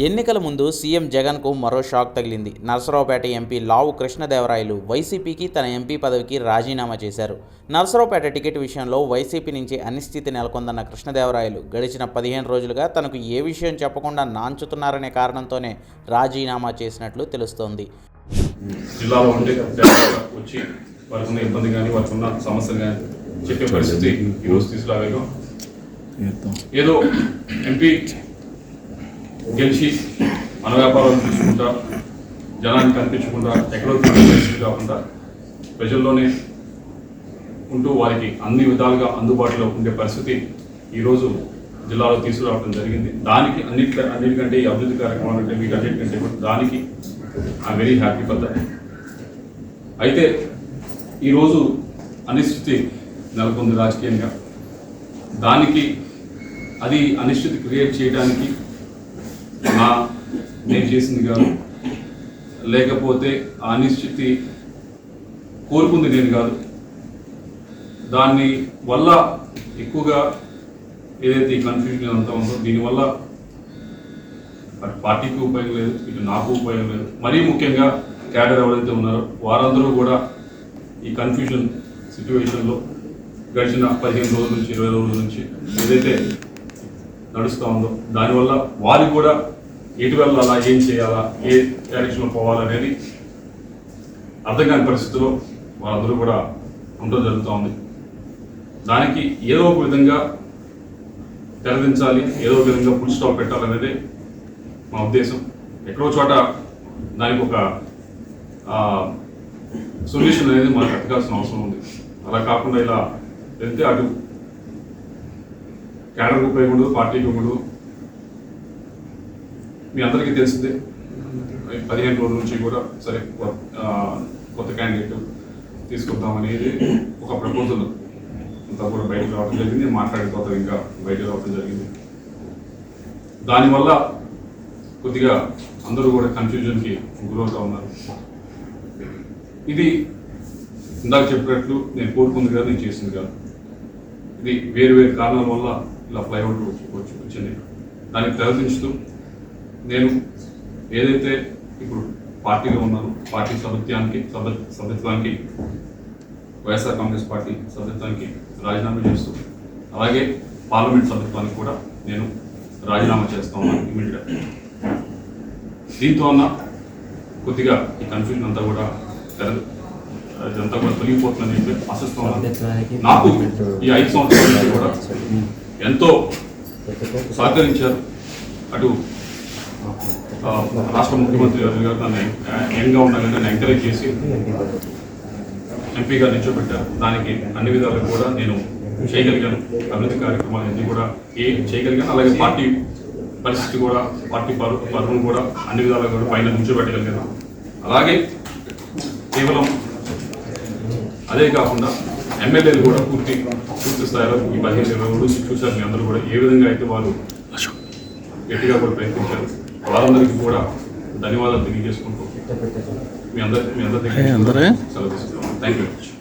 ఎన్నికల ముందు సీఎం జగన్కు మరో షాక్ తగిలింది. నరసరావుపేట ఎంపీ లావు కృష్ణదేవరాయలు వైసీపీకి తన ఎంపీ పదవికి రాజీనామా చేశారు. నరసరావుపేట టికెట్ విషయంలో వైసీపీ నుంచి అనిశ్చితి నెలకొందన్న కృష్ణదేవరాయలు గడిచిన పదిహేను రోజులుగా తనకు ఏ విషయం చెప్పకుండా నాంచుతున్నారనే కారణంతోనే రాజీనామా చేసినట్లు తెలుస్తోంది. జిల్లాలో ఉండే వచ్చి వారికి ఉన్న ఇబ్బంది కానీ వారికి ఉన్న సమస్యలు కానీ చెప్పే పరిస్థితి ఈరోజు తీసుకురాగలిగాం. ఏదో ఎంపీ గెలిచి మన వ్యాపారాలు చూసుకుంటా జనానికి కనిపించకుండా ఎక్కడో కాకుండా ప్రజల్లోనే ఉంటూ వారికి అన్ని విధాలుగా అందుబాటులో ఉండే పరిస్థితి ఈరోజు జిల్లాలో తీసుకురావడం జరిగింది. దానికి అన్నిటి అన్నిటికంటే ఈ అభివృద్ధి కార్యక్రమాలు అంటే మీకు అన్నిటికంటే దానికి I very happy for that అయితే ఈరోజు అనిశ్చితి నెలకొంది రాజకీయంగా. దానికి అది అనిశ్చితి క్రియేట్ చేయడానికి నా నేను చేసింది కాదు. లేకపోతే ఆ అనిశ్చితి కోరుకుంది నేను కాదు. దాన్ని వల్ల ఎక్కువగా ఏదైతే ఈ కన్ఫ్యూజన్ అంతా ఉందో దీనివల్ల అటు పార్టీకి ఉపయోగం లేదు ఇటు నాకు ఉపయోగం లేదు. మరీ ముఖ్యంగా క్యాడర్ ఎవరైతే ఉన్నారో వారందరూ కూడా ఈ కన్ఫ్యూజన్ సిచ్యువేషన్లో గడిచిన పదిహేను రోజుల నుంచి ఇరవై రోజుల నుంచి ఏదైతే నడుస్తూ ఉందో. దానివల్ల వారికి కూడా ఎటు వెళ్ళాలా ఏం చేయాలా ఏ డైరెక్షన్లో పోవాలనేది అర్థం కాని పరిస్థితిలో వాళ్ళందరూ కూడా ఉండడం జరుగుతూ ఉంది. దానికి ఏదో ఒక విధంగా తెరదించాలి ఏదో ఒక విధంగా ఫుల్ స్టాప్ పెట్టాలనేదే మా ఉద్దేశం. ఎక్కడో చోట దానికి ఒక సొల్యూషన్ అనేది మనకు ఎతకాల్సిన అవసరం ఉంది. అలా కాకుండా ఇలా వెళ్తే అటు కేడర్కి ఉపయోగముడు పార్టీకి ఉపయోగపడదు మీ అందరికీ తెలిసిందే. పదిహేను రోజుల నుంచి కూడా సరే కొత్త క్యాండిడేట్ తీసుకొద్దాం అనేది ఒక ప్రపోజల్ అంతా కూడా బయటకు రావడం జరిగింది మాట్లాడిపోతారు ఇంకా బయటకు రావడం జరిగింది. దానివల్ల కొద్దిగా అందరూ కూడా కన్ఫ్యూజన్కి గురవుతూ ఉన్నారు. ఇది ఇందాక చెప్పినట్లు నేను కోరుకుంది కాదు నేను చేసింది కాదు. ఇది వేరు వేరు కారణాల వల్ల ఇలా ఫ్లైఓవర్ వచ్చి వచ్చి- వచ్చింది దానికి తెరదించుతూ నేను ఏదైతే ఇప్పుడు పార్టీలో ఉన్నానో పార్టీ సభ్యత్వానికి సభ సభ్యత్వానికి వైఎస్ఆర్ కాంగ్రెస్ పార్టీ సభ్యత్వానికి రాజీనామా చేస్తూ అలాగే పార్లమెంట్ సభ్యత్వానికి కూడా నేను రాజీనామా చేస్తా ఉన్నాను ఇమీడియట్ దీంతో అన్న కొద్దిగా ఈ కన్ఫ్యూజన్ అంతా కూడా ఇదంతా కూడా తొలగిపోతుందని చెప్పి ఆశిస్తున్నాను నాకు ఈ ఐదు సంవత్సరాల నుంచి కూడా ఎంతో సహకరించారు. అటు రాష్ట్ర ముఖ్యమంత్రి గారు గారు నన్ను యంగ్గా ఉండగానే నన్ను ఎంకరేజ్ చేసి ఎంపీగా నిల్చోబెట్టారు. దానికి అన్ని విధాలుగా కూడా నేను చేయగలిగాను. అభివృద్ధి కార్యక్రమాలు అన్నీ కూడా ఏ చేయగలిగాను. అలాగే పార్టీ పరిస్థితి కూడా పార్టీ పరు పరువును కూడా అన్ని విధాలుగా కూడా పైన నిల్చోబెట్టగలిగాను. అలాగే కేవలం అదే కాకుండా ఎమ్మెల్యేలు కూడా పూర్తి పూర్తి స్థాయిలో ఈ పదిహేను ఇరవై నుంచి చూశారు. మీ అందరూ కూడా ఏ విధంగా అయితే వాళ్ళు గట్టిగా కూడా ప్రయత్నించారు వారందరికీ కూడా ధన్యవాదాలు తెలియజేసుకుంటూ మీ అందరి మీ అందరి దగ్గర సెలవు తీసుకుంటాం థ్యాంక్ యూ